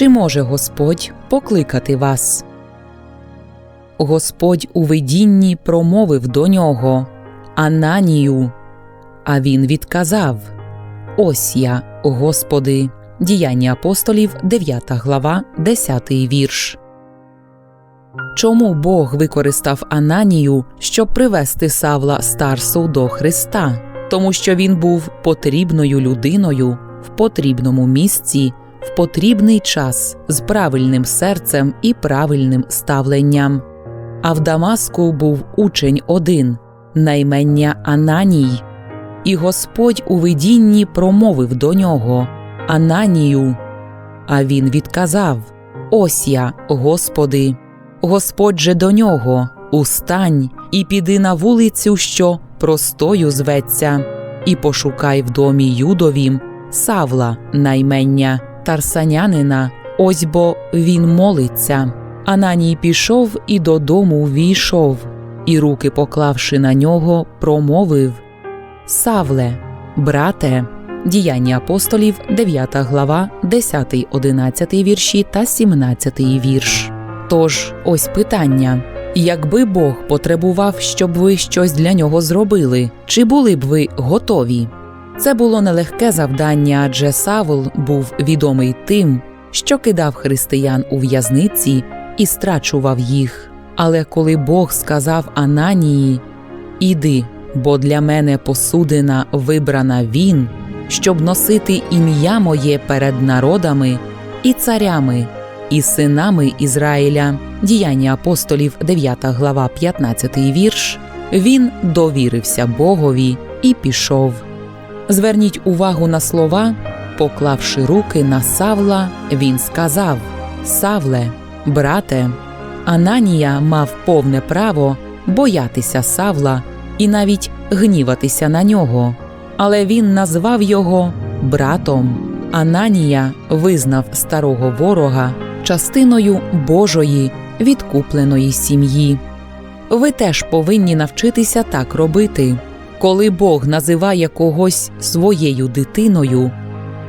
Чи може Господь покликати вас? Господь у видінні промовив до нього Ананію, а він відказав Ось я, Господи. Діяння апостолів, 9 глава, 10 вірш. Чому Бог використав Ананію, щоб привести Савла Старсу до Христа? Тому що він був потрібною людиною в потрібному місці, в потрібний час з правильним серцем і правильним ставленням. А в Дамаску був учень один, наймення Ананій, і Господь у видінні промовив до нього Ананію. А він відказав Ось я, Господи. Господь же до нього Устань і піди на вулицю, що простою зветься, і пошукай в домі Юдовім Савла, наймення, тарсанянина, ось бо він молиться. Ананій пішов і додому війшов, і руки, поклавши на нього, промовив Савле, брате, діяння апостолів, 9 глава, 10, 11 вірші та 17 вірш. Тож ось питання. Якби Бог потребував, щоб ви щось для нього зробили, чи були б ви готові? Це було нелегке завдання, адже Савл був відомий тим, що кидав християн у в'язниці і страчував їх. Але коли Бог сказав Ананії Іди, бо для мене посудина вибрана він, щоб носити ім'я моє перед народами і царями, і синами Ізраїля, діяння апостолів, 9 глава, 15 вірш, він довірився Богові і пішов. Зверніть увагу на слова, поклавши руки на Савла, він сказав: Савле, брате, Ананія мав повне право боятися Савла і навіть гніватися на нього, але він назвав його братом. Ананія визнав старого ворога частиною Божої відкупленої сім'ї. Ви теж повинні навчитися так робити. Коли Бог називає когось своєю дитиною,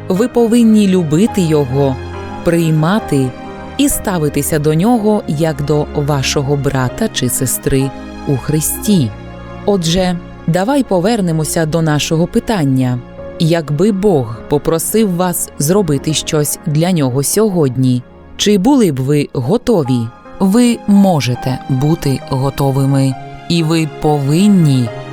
ви повинні любити його, приймати і ставитися до нього як до вашого брата чи сестри у Христі. Отже, давай повернемося до нашого питання. Якби Бог попросив вас зробити щось для нього сьогодні, чи були б ви готові? Ви можете бути готовими, і ви повинні